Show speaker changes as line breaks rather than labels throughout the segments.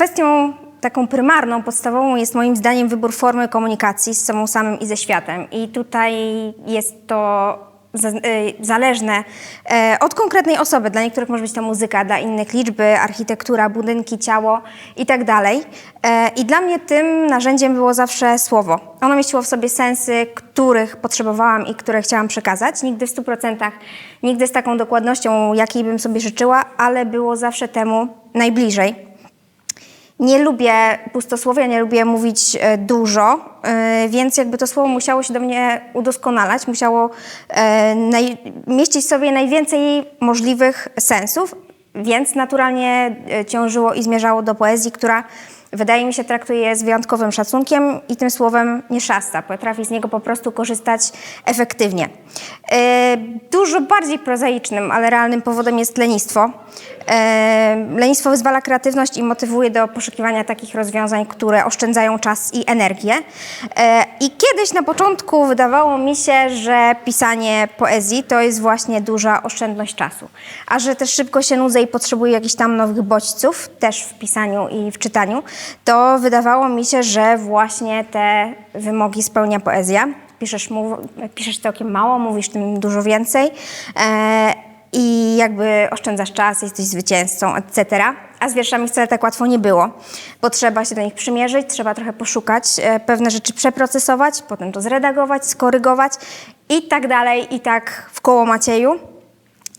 kwestią taką prymarną, podstawową jest moim zdaniem wybór formy komunikacji z sobą samym i ze światem. I tutaj jest to y, zależne e, od konkretnej osoby. Dla niektórych może być to muzyka, dla innych liczby, architektura, budynki, ciało i tak. E, I dla mnie tym narzędziem było zawsze słowo. Ono mieściło w sobie sensy, których potrzebowałam i które chciałam przekazać. Nigdy w 100%, nigdy z taką dokładnością, jakiej bym sobie życzyła, ale było zawsze temu najbliżej. Nie lubię pustosłowia, nie lubię mówić e, dużo, e, więc jakby to słowo musiało się do mnie udoskonalać, musiało e, mieścić sobie najwięcej możliwych sensów, więc naturalnie ciążyło i zmierzało do poezji, która wydaje mi się traktuje je z wyjątkowym szacunkiem i tym słowem nie szasta, potrafi z niego po prostu korzystać efektywnie. E, Dużo bardziej prozaicznym, ale realnym powodem jest lenistwo. E, Lenistwo wyzwala kreatywność i motywuje do poszukiwania takich rozwiązań, które oszczędzają czas i energię. E, I kiedyś na początku wydawało mi się, że pisanie poezji to jest właśnie duża oszczędność czasu, a że też szybko się nudzę i potrzebuję jakichś tam nowych bodźców, też w pisaniu i w czytaniu, to wydawało mi się, że właśnie te wymogi spełnia poezja. Piszesz, mu, piszesz całkiem mało, mówisz tym dużo więcej. E, i jakby oszczędzasz czas, jesteś zwycięzcą, etc. A z wierszami wcale tak łatwo nie było, bo trzeba się do nich przymierzyć, trzeba trochę poszukać, e, pewne rzeczy przeprocesować, potem to zredagować, skorygować i tak dalej, i tak w koło Macieju.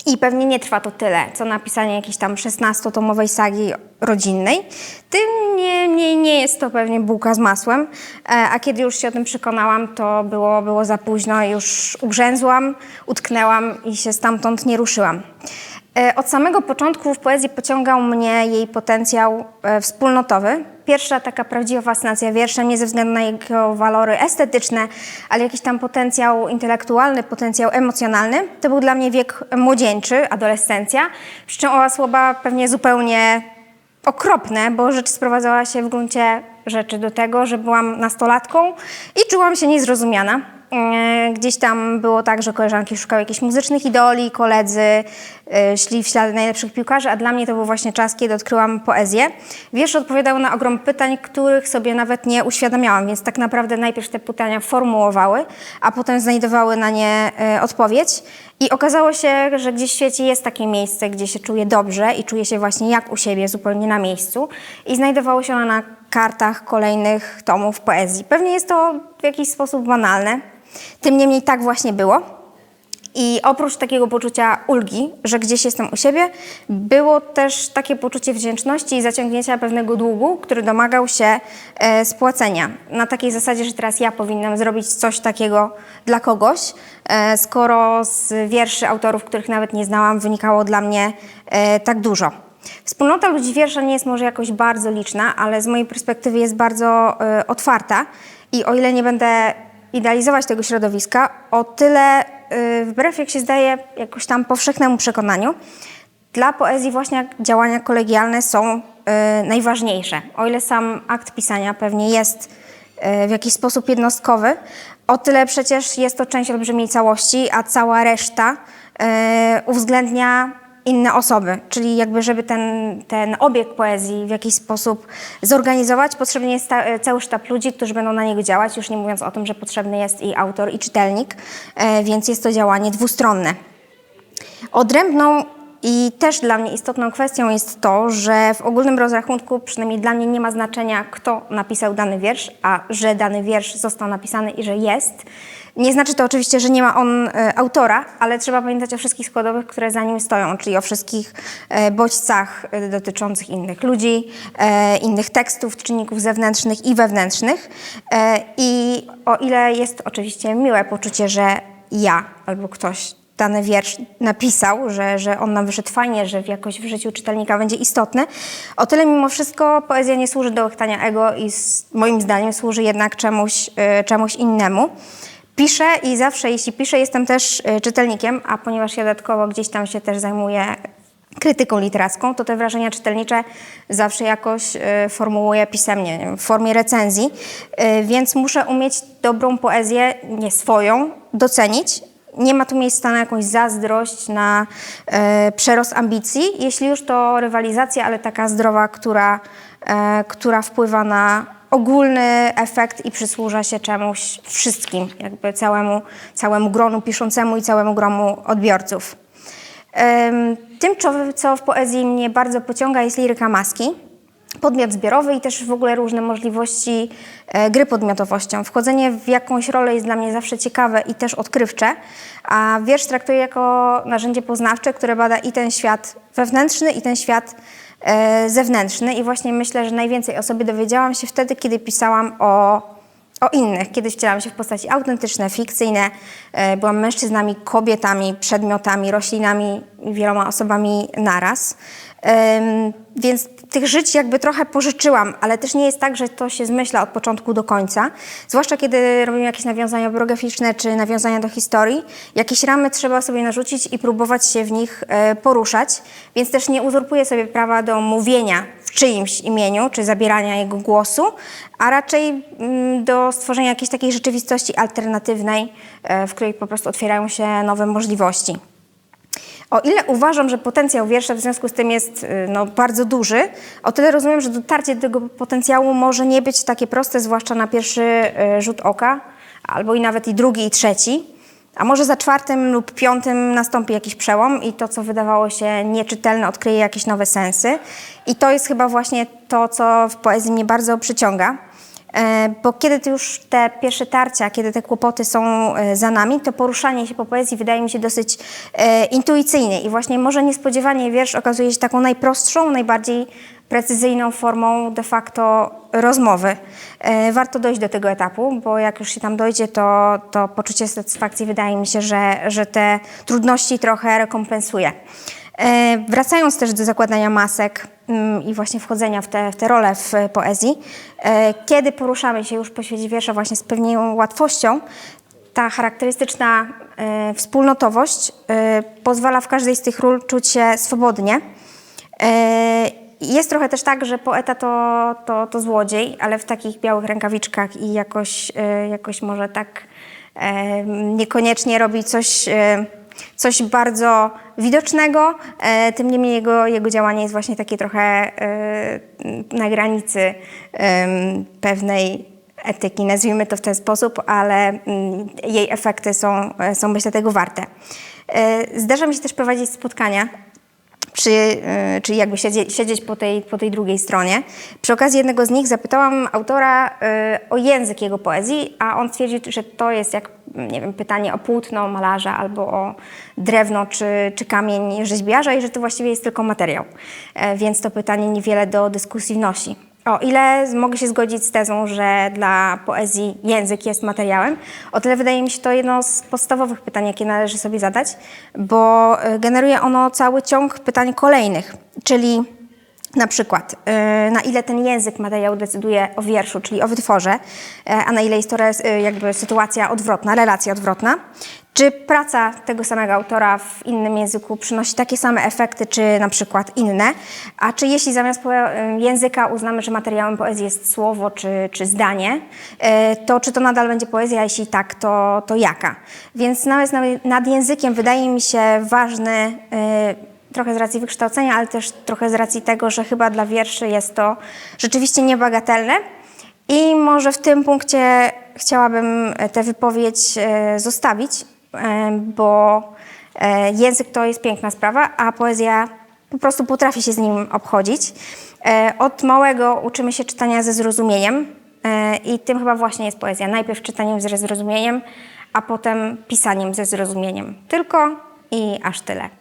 I pewnie nie trwa to tyle, co napisanie jakiejś tam 16-tomowej sagi rodzinnej. Tym nie, nie, nie jest to pewnie bułka z masłem, e, a kiedy już się o tym przekonałam, to było, było za późno, już ugrzęzłam, utknęłam i się stamtąd nie ruszyłam. E, Od samego początku w poezji pociągał mnie jej potencjał e, wspólnotowy. Pierwsza taka prawdziwa fascynacja wierszem, nie ze względu na jego walory estetyczne, ale jakiś tam potencjał intelektualny, potencjał emocjonalny. To był dla mnie wiek młodzieńczy, adolescencja, przy czym oba słowa pewnie zupełnie okropne, bo rzecz sprowadzała się w gruncie rzeczy do tego, że byłam nastolatką i czułam się niezrozumiana. E, Gdzieś tam było tak, że koleżanki szukały jakichś muzycznych idoli, koledzy e, szli w ślady najlepszych piłkarzy, a dla mnie to był właśnie czas, kiedy odkryłam poezję. Wiersze odpowiadały na ogrom pytań, których sobie nawet nie uświadamiałam, więc tak naprawdę najpierw te pytania formułowały, a potem znajdowały na nie e, odpowiedź. I okazało się, że gdzieś w świecie jest takie miejsce, gdzie się czuję dobrze i czuję się właśnie jak u siebie, zupełnie na miejscu. I znajdowało się ono na kartach kolejnych tomów poezji. Pewnie jest to w jakiś sposób banalne, tym niemniej tak właśnie było. I oprócz takiego poczucia ulgi, że gdzieś jestem u siebie, było też takie poczucie wdzięczności i zaciągnięcia pewnego długu, który domagał się e, spłacenia. Na takiej zasadzie, że teraz ja powinnam zrobić coś takiego dla kogoś, e, skoro z wierszy autorów, których nawet nie znałam, wynikało dla mnie e, tak dużo. Wspólnota ludzi wiersza nie jest może jakoś bardzo liczna, ale z mojej perspektywy jest bardzo e, otwarta i o ile nie będę idealizować tego środowiska, o tyle y, wbrew jak się zdaje jakoś tam powszechnemu przekonaniu, dla poezji właśnie działania kolegialne są y, najważniejsze. O ile sam akt pisania pewnie jest y, w jakiś sposób jednostkowy, o tyle przecież jest to część olbrzymiej całości, a cała reszta y, uwzględnia inne osoby, czyli jakby żeby ten, ten obieg poezji w jakiś sposób zorganizować, potrzebny jest sta- cały sztab ludzi, którzy będą na niego działać, już nie mówiąc o tym, że potrzebny jest i autor, i czytelnik, e, więc jest to działanie dwustronne. Odrębną i też dla mnie istotną kwestią jest to, że w ogólnym rozrachunku, przynajmniej dla mnie, nie ma znaczenia, kto napisał dany wiersz, a że dany wiersz został napisany i że jest. Nie znaczy to oczywiście, że nie ma on e, autora, ale trzeba pamiętać o wszystkich składowych, które za nim stoją, czyli o wszystkich e, bodźcach e, dotyczących innych ludzi, innych tekstów, czynników zewnętrznych i wewnętrznych. I o ile jest oczywiście miłe poczucie, że ja albo ktoś dany wiersz napisał, że, że on nam wyszedł fajnie, że jakoś w życiu czytelnika będzie istotny. O tyle mimo wszystko poezja nie służy do łechtania ego i z, moim zdaniem służy jednak czemuś, y, czemuś innemu. Piszę i zawsze jeśli piszę jestem też y, czytelnikiem, a ponieważ ja dodatkowo gdzieś tam się też zajmuję krytyką literacką, to te wrażenia czytelnicze zawsze jakoś y, formułuję pisemnie, nie wiem, w formie recenzji, y, więc muszę umieć dobrą poezję, nie swoją, docenić Nie ma tu miejsca na jakąś zazdrość, na e, przerost ambicji. Jeśli już to rywalizacja, ale taka zdrowa, która, e, która wpływa na ogólny efekt i przysłuża się czemuś wszystkim, jakby całemu, całemu gronu piszącemu i całemu gronu odbiorców. Tym, co w poezji mnie bardzo pociąga, jest liryka maski. Podmiot zbiorowy i też w ogóle różne możliwości e, gry podmiotowością. Wchodzenie w jakąś rolę jest dla mnie zawsze ciekawe i też odkrywcze, a wiersz traktuję jako narzędzie poznawcze, które bada i ten świat wewnętrzny, i ten świat e, zewnętrzny. I właśnie myślę, że najwięcej o sobie dowiedziałam się wtedy, kiedy pisałam o o innych. Kiedyś wcielałam się w postaci autentyczne, fikcyjne. E, Byłam mężczyznami, kobietami, przedmiotami, roślinami wieloma osobami naraz. Więc tych żyć jakby trochę pożyczyłam, ale też nie jest tak, że to się zmyśla od początku do końca. Zwłaszcza kiedy robimy jakieś nawiązania biograficzne czy nawiązania do historii. Jakieś ramy trzeba sobie narzucić i próbować się w nich e, poruszać. Więc też nie uzurpuję sobie prawa do mówienia w czyimś imieniu, czy zabierania jego głosu, a raczej mm, do stworzenia jakiejś takiej rzeczywistości alternatywnej, e, w której po prostu otwierają się nowe możliwości. O ile uważam, że potencjał wiersza w związku z tym jest y, no, bardzo duży, o tyle rozumiem, że dotarcie do tego potencjału może nie być takie proste, zwłaszcza na pierwszy y, rzut oka, albo i nawet i drugi, i trzeci. A może za czwartym lub piątym nastąpi jakiś przełom i to, co wydawało się nieczytelne, odkryje jakieś nowe sensy. I to jest chyba właśnie to, co w poezji mnie bardzo przyciąga. E, Bo kiedy to już te pierwsze tarcia, kiedy te kłopoty są e, za nami, to poruszanie się po poezji wydaje mi się dosyć e, intuicyjnie i właśnie może niespodziewanie wiersz okazuje się taką najprostszą, najbardziej precyzyjną formą de facto rozmowy. Warto dojść do tego etapu, bo jak już się tam dojdzie, to, to poczucie satysfakcji wydaje mi się, że, że te trudności trochę rekompensuje. E, Wracając też do zakładania masek mm, i właśnie wchodzenia w te, w te role w e, poezji, e, kiedy poruszamy się już po świecie wiersza właśnie z pewną łatwością, ta charakterystyczna wspólnotowość pozwala w każdej z tych ról czuć się swobodnie. Jest trochę też tak, że poeta to, to, to złodziej, ale w takich białych rękawiczkach i jakoś, jakoś może tak niekoniecznie robi coś, coś bardzo widocznego. E, Tym niemniej jego, jego działanie jest właśnie takie trochę e, na granicy pewnej etyki, nazwijmy to w ten sposób, ale mm, jej efekty są, e, są myślę tego warte. Zdarza mi się też prowadzić spotkania przy, y, czyli jakby siedzieć, siedzieć po, tej, po tej drugiej stronie. Przy okazji jednego z nich zapytałam autora y, o język jego poezji, a on twierdził, że to jest jak nie wiem, pytanie o płótno malarza albo o drewno czy, czy kamień rzeźbiarza i że to właściwie jest tylko materiał. E, Więc to pytanie niewiele do dyskusji wnosi. O ile mogę się zgodzić z tezą, że dla poezji język jest materiałem, o tyle wydaje mi się to jedno z podstawowych pytań, jakie należy sobie zadać, bo y, generuje ono cały ciąg pytań kolejnych, czyli na przykład, y, na ile ten język materiał decyduje o wierszu, czyli o wytworze, e, a na ile jest to y, jakby sytuacja odwrotna, relacja odwrotna. Czy praca tego samego autora w innym języku przynosi takie same efekty, czy na przykład inne? A czy jeśli zamiast języka uznamy, że materiałem poezji jest słowo czy, czy zdanie, to czy to nadal będzie poezja? Jeśli tak, to, to jaka? Więc nawet nad- językiem wydaje mi się ważny trochę z racji wykształcenia, ale też trochę z racji tego, że chyba dla wierszy jest to rzeczywiście niebagatelne. I może w tym punkcie chciałabym e, tę wypowiedź e, zostawić, e, bo język to jest piękna sprawa, a poezja po prostu potrafi się z nim obchodzić. Od małego uczymy się czytania ze zrozumieniem i tym chyba właśnie jest poezja. Najpierw czytaniem ze zrozumieniem, a potem pisaniem ze zrozumieniem. Tylko i aż tyle.